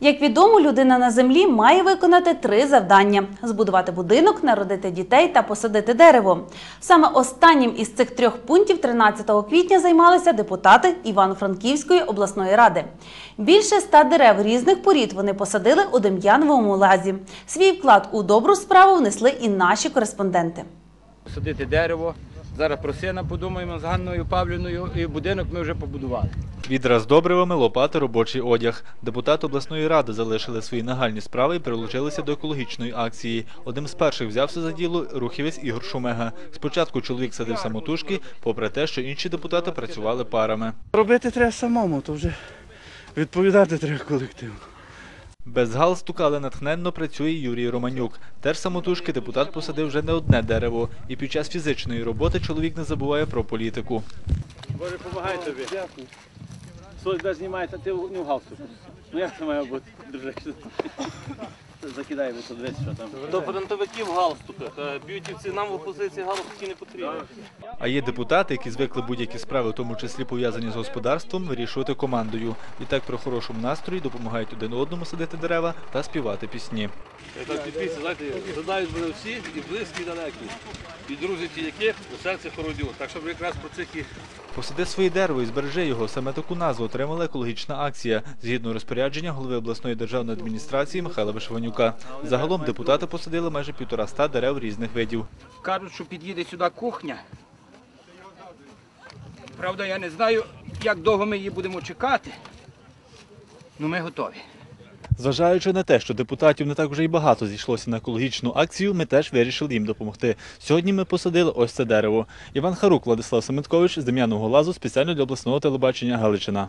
Як відомо, людина на землі має виконати три завдання: збудувати будинок, народити дітей та посадити дерево. Саме останнім із цих трьох пунктів 13 квітня займалися депутати Івано-Франківської обласної ради. Більше ста дерев різних порід вони посадили у Дем'яновому лазі. Свій вклад у добру справу внесли і наші кореспонденти. Садити дерево. Зараз про сина подумаємо з Ганною Павлівною і будинок ми вже побудували. Відра з добривами, лопати, робочий одяг. Депутати обласної ради залишили свої нагальні справи і прилучилися до екологічної акції. Одним з перших взявся за діло рухівець Ігор Шумега. Спочатку чоловік садив самотужки, попри те, що інші депутати працювали парами. Робити треба самому, то вже відповідати треба колективу. Без галстука, але натхненно працює Юрій Романюк. Теж самотужки депутат посадив вже не одне дерево. І під час фізичної роботи чоловік не забуває про політику. Боже, помагай тобі. Дякую. Знімається, ти не в галстуку. Ну як це має бути, бо тут дивись, що там. До фронтовиків в галстуках. Б'ютівці нам в опозиції галстуки не потрібні. А є депутати, які звикли будь-які справи, в тому числі пов'язані з господарством, вирішувати командою. І так при хорошому настрої допомагають один одному садити дерева та співати пісні. Так підписую, знаєте, задають мене всі, і близькі, і далекі. І друзі ті, яких у серці хородю. Так що якраз про цих і Посади своє дерево і збережи його. Саме таку назву отримала екологічна акція згідно розпорядження голови обласної державної адміністрації Михайла Вишиванюка. Загалом депутати посадили майже півтора ста дерев різних видів. Кажуть, що під'їде сюди кухня. Правда, я не знаю, як довго ми її будемо чекати. Ну ми готові. Зважаючи на те, що депутатів не так вже й багато зійшлося на екологічну акцію, ми теж вирішили їм допомогти. Сьогодні ми посадили ось це дерево. Іван Харук, Владислав Семеткович з Дем'яного лазу спеціально для обласного телебачення Галичина.